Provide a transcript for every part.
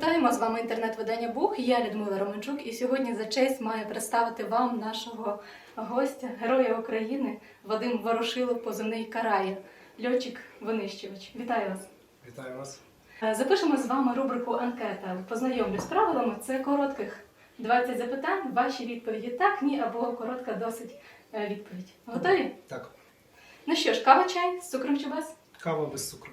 Вітаємо з вами інтернет-видання Бух. Я Людмила Романчук, і сьогодні за честь маю представити вам нашого гостя, героя України Вадим Ворошилов, позивний Карая, льотчик-винищувач. Вітаю вас. Вітаю вас. Е, Запишемо з вами рубрику анкета. Познайомлю з правилами. Це коротких 20 запитань. Ваші відповіді так, ні або коротка досить е, відповідь. Готові? Так, Ну що ж, кава чай з цукром чи без? кава без цукру.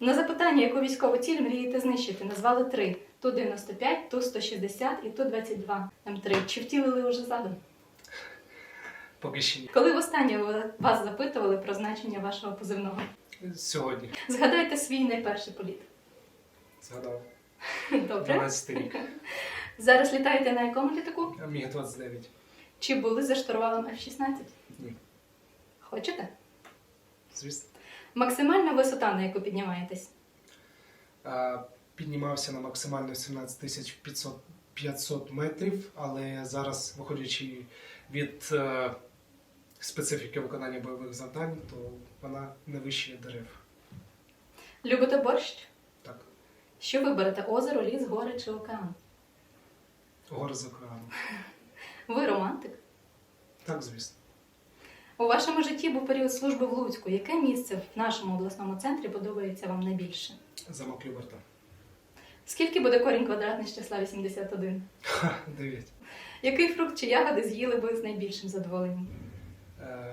На запитання, яку військову ціль мрієте знищити, назвали три: Ту-95, Ту-160 і Ту-22 М3. Чи втілили вже задум? Поки ще ні. Коли востаннє вас запитували про значення вашого позивного? Сьогодні Згадайте свій найперший політ. згадав Добре. 12 рік. Зараз літаєте на якому літаку? Міг 29. Чи були за штурвалом F-16? Ні. Хочете? Звісно. Максимальна висота, на яку піднімаєтесь? А, Піднімався на максимально 17 тисяч 500, 500 метрів, але зараз, виходячи від е, специфіки виконання бойових завдань, то вона не вище дерев. Любите борщ? Так, Що виберете? Озеро, ліс, гори чи океан? гори з океаном. Ви романтик? Так, звісно. У вашому житті був період служби в Луцьку. Яке місце в нашому обласному центрі подобається вам найбільше? Замок Люберта. Скільки буде корінь квадратний з числа 81? Ха, 9. Який фрукт чи ягоди з'їли ви з найбільшим задоволенням? Е,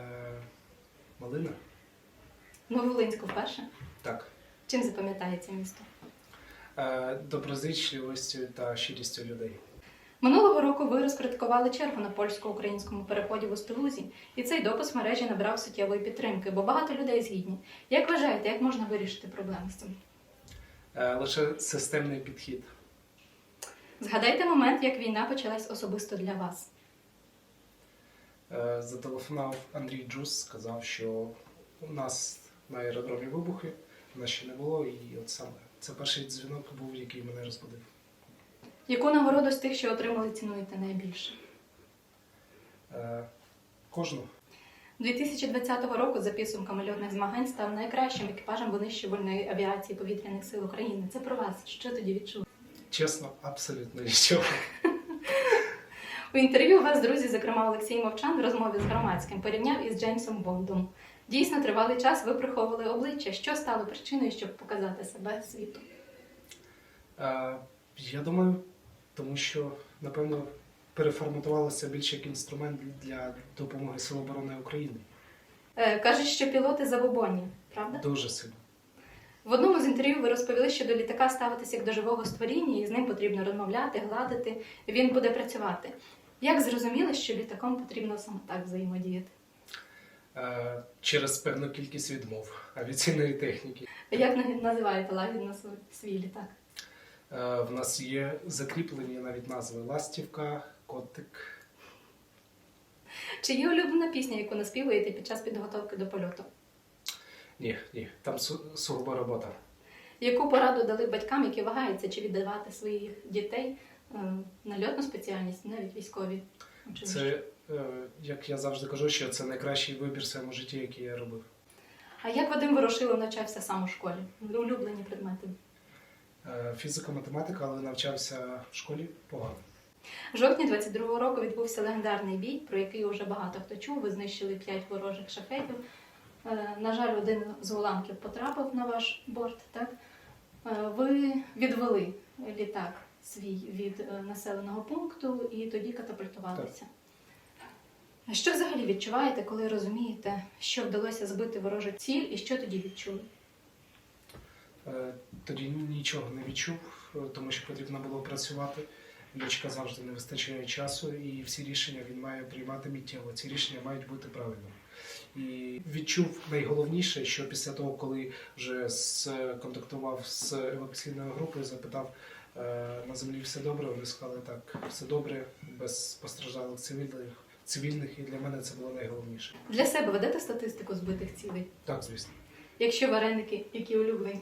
малина? Нововолинську вперше? Так. Чим запам'ятається місто? Е, доброзичливістю та щирістю людей. Минулого року ви розкритикували чергу на польсько-українському переході в Устилузі, і цей допис в мережі набрав суттєвої підтримки, бо багато людей згідні. Як вважаєте, як можна вирішити проблему з цим? Е, лише системний підхід. Згадайте момент, як війна почалась особисто для вас. Е, Зателефонував Андрій Джус, сказав, що у нас на аеродромі вибухи, у нас ще не було, і от саме це перший дзвінок був, який мене розбудив. Яку нагороду з тих, що отримали, цінуєте найбільше? Е, Кожну 2020 року за підсумками льотних змагань став найкращим екіпажем винищувальної авіації повітряних сил України. Це про вас. Що тоді відчули? чесно, абсолютно нічого. У інтерв'ю вас, друзі, зокрема Олексій Мовчан в розмові з громадським порівняв із Джеймсом Бондом. Дійсно, тривалий час ви приховували обличчя. Що стало причиною, щоб показати себе світу? Е, Я думаю, тому що, напевно, переформатувалося більше як інструмент для допомоги Сил оборони України. Е, кажуть, що пілоти забобонні, правда? Дуже сильно. В одному з інтерв'ю ви розповіли, що до літака ставитися як до живого створіння, і з ним потрібно розмовляти, гладити. Він буде працювати. Як зрозуміли, що літаком потрібно саме так взаємодіяти? Е, Через певну кількість відмов авіаційної техніки. Як називаєте лагідно свій літак? Е, В нас є закріплені навіть назви Ластівка, Котик. Чи є улюблена пісня, яку наспівуєте під час підготовки до польоту? Ні, ні, там су- сугуба робота. Яку пораду дали батькам, які вагаються, чи віддавати своїх дітей е, на льотну спеціальність, навіть військові училища? Це, е, як я завжди кажу, що це найкращий вибір в своєму житті, який я робив. А як Вадим Ворошилов навчався сам у школі? Улюблені предмети? Е, Фізика, математика, але навчався в школі погано. В жовтні 22-го року відбувся легендарний бій, про який вже багато хто чув. Ви знищили п'ять ворожих шахетів. Е, На жаль, один з уламків потрапив на ваш борт. Так? Е, Ви відвели літак свій від населеного пункту і тоді катапультувалися. Що взагалі відчуваєте, коли розумієте, що вдалося збити ворожу ціль і що тоді відчули? Е, Тоді нічого не відчув, е, тому що потрібно було працювати. Льотчика завжди не вистачає часу, і всі рішення він має приймати миттєво. Ці рішення мають бути правильними. І відчув найголовніше, що після того, коли вже контактував з евакуаційною групою, запитав е, на землі все добре. Вони сказали так, все добре, без постраждалих цивільних. Цивільних, і для мене це було найголовніше. Для себе ведете статистику збитих цілей? Так, звісно, Якщо вареники, які улюблені?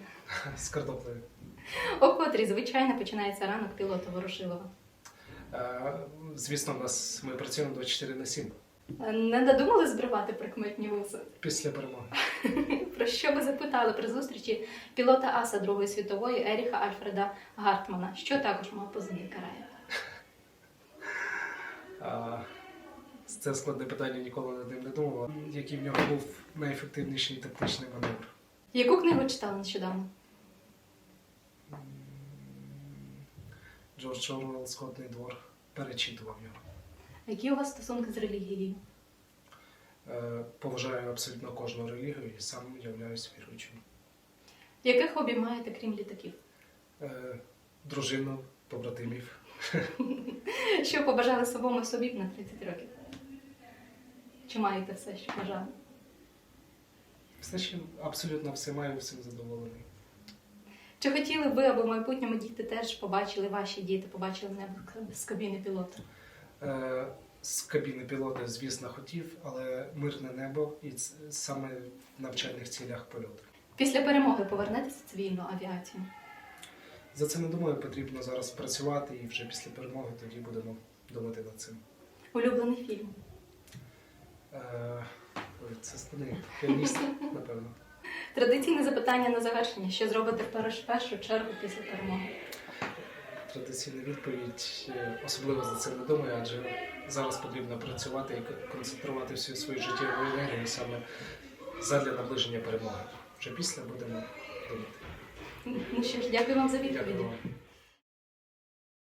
з картоплею. О котрій, звичайно, починається ранок пілота Ворошилова. Е, Звісно, в нас ми працюємо 24 на 7. Е, Не надумали збривати прикметні вузи? Після перемоги. Про що ви запитали при зустрічі пілота аса Другої світової Еріха Альфреда Гартмана, що також мав позивний карає? Це складне питання, ніколи над ним не думав. Який в нього був найефективніший тактичний маневр? Яку книгу читали нещодавно? Джордж Орвелл, Скотний двор. Перечитував його. Які у вас стосунки з релігією? Е, Поважаю абсолютно кожну релігію і сам являюсь віруючим. Яке хобі маєте, крім літаків? Е, Дружину, побратимів. Що побажали самому собі на 30 років? Чи маєте все, що бажали? Все ще абсолютно все маю, всім задоволений. Чи хотіли ви, аби в майбутньому діти теж побачили, ваші діти побачили небо з кабіни пілота? Е, З кабіни пілота, звісно, хотів, але мирне небо і ц- саме в навчальних цілях польоту. Після перемоги повернетеся в цивільну авіацію? За це не думаю, потрібно зараз працювати і вже після перемоги тоді будемо думати над цим. Улюблений фільм? Е, ой, Це складний напевно. Традиційне запитання на завершення. Що зробите в першу чергу після перемоги? Традиційна відповідь, е, особливо за це не думаю, адже зараз потрібно працювати і концентрувати всю свою життєву енергію саме задля наближення перемоги. Вже після будемо думати. Ну що ж, дякую вам за відповіді.